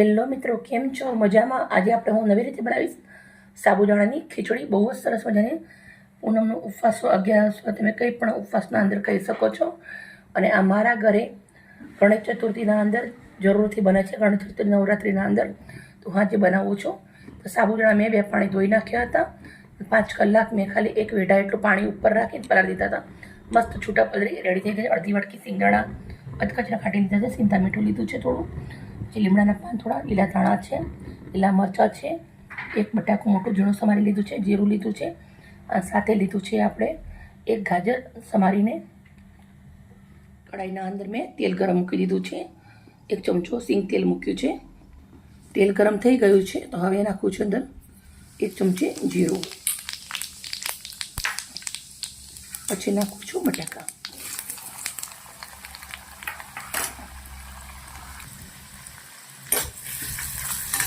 Hello મિત્રો, કેમ છો? મજામાં? આજે આપણે હું નવી રીતે બનાવીશ સાબુદાણાની ખીચડી. બહુ જ સરસ મજાની પૂનમનો ઉપવાસ અગિયારસ તમે કંઈ પણ ઉપવાસના અંદર કહી શકો છો. અને આ મારા ઘરે ગણેશ ચતુર્થીના અંદર જરૂરથી બને છે, ગણેશ ચતુર્થી નવરાત્રિના અંદર. તો હું આજે બનાવું છું. તો સાબુદાણા મેં બે પાણી ધોઈ નાખ્યા હતા. પાંચ કલાક મેં ખાલી એક વેઢા એટલું પાણી ઉપર રાખીને પલાળી દીધા હતા. મસ્ત છૂટા પલળી રેડી થઈ ગઈ અડધી વાટકી સિંગદાણા, અધકચરા કાઢી લીધા છે. સિંધા મીઠું લીધું છે થોડું. પછી લીમડાના પાન થોડા લીલા ધાણા છે, લીલા મરચાં છે, એક બટાકું મોટું ઝીણું સમારી લીધું છે, જીરું લીધું છે સાથે લીધું છે આપણે એક ગાજર સમારીને કઢાઈના અંદર મેં તેલ ગરમ મૂકી દીધું છે, એક ચમચો સિંગ તેલ મૂક્યું છે. તેલ ગરમ થઈ ગયું છે, તો હવે નાખું છું અંદર એક ચમચી જીરું. પછી નાખું છું બટાકા.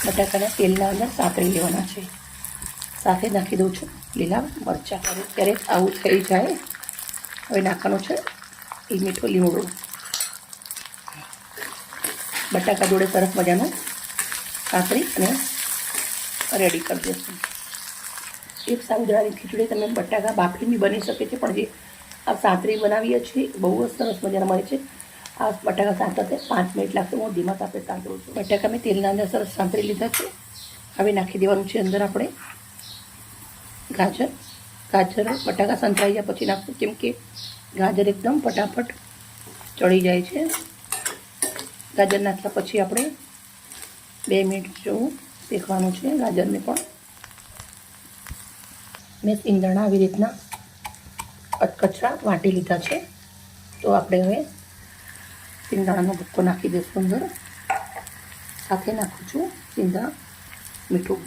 બટાકાના તેલના અંદર સાંતળી લેવાના છે. સાથે નાખી દઉં છું લીલા મરચાં. ક્યારેક આવું થઈ જાય. હવે નાખવાનું છે એ મીઠું લીમડું. બટાકા જોડે સરસ મજાનું સાંતળી અને રેડી કરી દઈશું એક સાબુદાણાની ખીચડી તમે બટાકા બાફીની બની શકે છે, પણ જે આ સાંતરી બનાવીએ છીએ બહુ જ સરસ મજાના મળે છે. આ બટાકા સાંતરતે પાંચ મિનિટ લાગશે, હું ધીમા તાપે સાંતળું છું. બટાકા મેં તેલના અંદર સરસ સાંતળી લીધા છે. હવે નાખી દેવાનું છે અંદર આપણે ગાજર. ગાજર બટાકા સંતરાઈ ગયા પછી નાખશું, કેમ કે ગાજર એકદમ ફટાફટ ચડી જાય છે. ગાજર નાખ્યા પછી આપણે બે મિનિટ જેવું શેકવાનું છે. ગાજરને પણ મેં ઈંધણા આવી રીતના અટકચરા વાટી લીધા છે. તો આપણે હવે સિંગદાણાનો ભૂક્કો નાખી દઈશું અંદર સાથે નાખું છું સિંગા મીઠું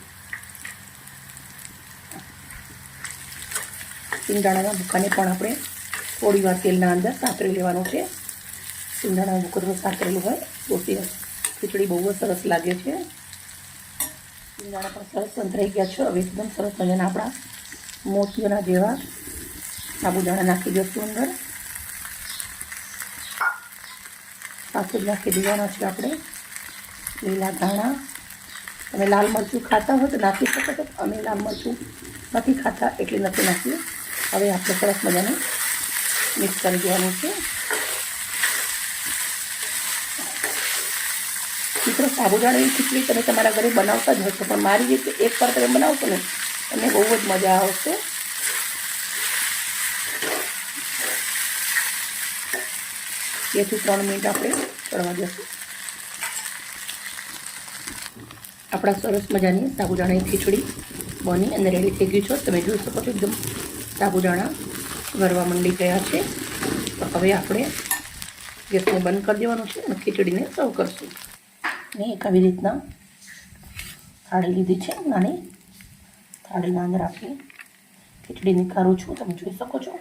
સિંગદાણાના ભૂક્કાને પણ આપણે થોડી તેલના અંદર સાતરી લેવાનો છે સિંગદાણાનો ભૂક્કો થોડો સાતરેલો હોય તો ખીચડી બહુ જ સરસ લાગે છે સિંગદાણા પણ સરસ સંતરાઈ ગયા છે હવે એકદમ સરસ મજાના આપણા મોતીઓના જેવા સાબુદાણા નાખી દઈશું અંદર જ નાખી દેવાના છે આપણે. લીલા ધાણા. તમે લાલ મરચું ખાતા હોય તો નાખી શકો છો. અમે લાલ મરચું નથી ખાતા, એટલે નથી નાખ્યું હવે આપણે સરસ મજાનું મિક્સ કરી દેવાનું છે. મિત્રો, સાબુદાણાની ખીચડી તમે તમારા ઘરે બનાવતા જ હશો પણ મારી રીતે એક વાર તમે બનાવશો ને, તમને બહુ જ મજા આવશે. બેથી ત્રણ મિનિટ આપણે ચડવા જશું. આપણા સરસ મજાની સાબુદાણાની ખીચડી બની અને રેડી થઈ ગઈ છો. તમે જોઈ શકો છો એકદમ સાબુદાણા વરવા મંડી ગયા છે. તો હવે આપણે ગેસને બંધ કરી દેવાનું છે અને ખીચડીને સર્વ કરશું. ને એક આવી રીતના થાળી લીધી છે. નાની થાળીના અંદર આપી ખીચડી નીકાળું છું. તમે જોઈ શકો છો.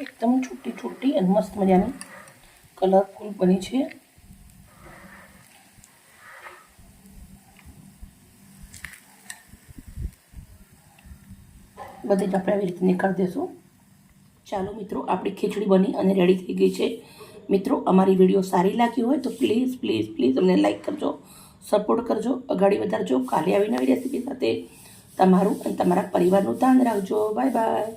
એકદમ છૂટી છૂટી અને મસ્ત મજાની કલરફુલ બની છે. બધી જ આપણે આવી રીતે નીકાળી દઈશું ચાલો મિત્રો, આપણી ખીચડી બની અને રેડી થઈ ગઈ છે. મિત્રો, અમારી વીડિયો સારી લાગી હોય તો પ્લીઝ પ્લીઝ પ્લીઝ અમને લાઈક કરજો સપોર્ટ કરજો, અગાડી વધારજો, કાલે આવી નવી રેસીપી સાથે તમારું અને તમારા પરિવારનું ધ્યાન રાખજો. Bye bye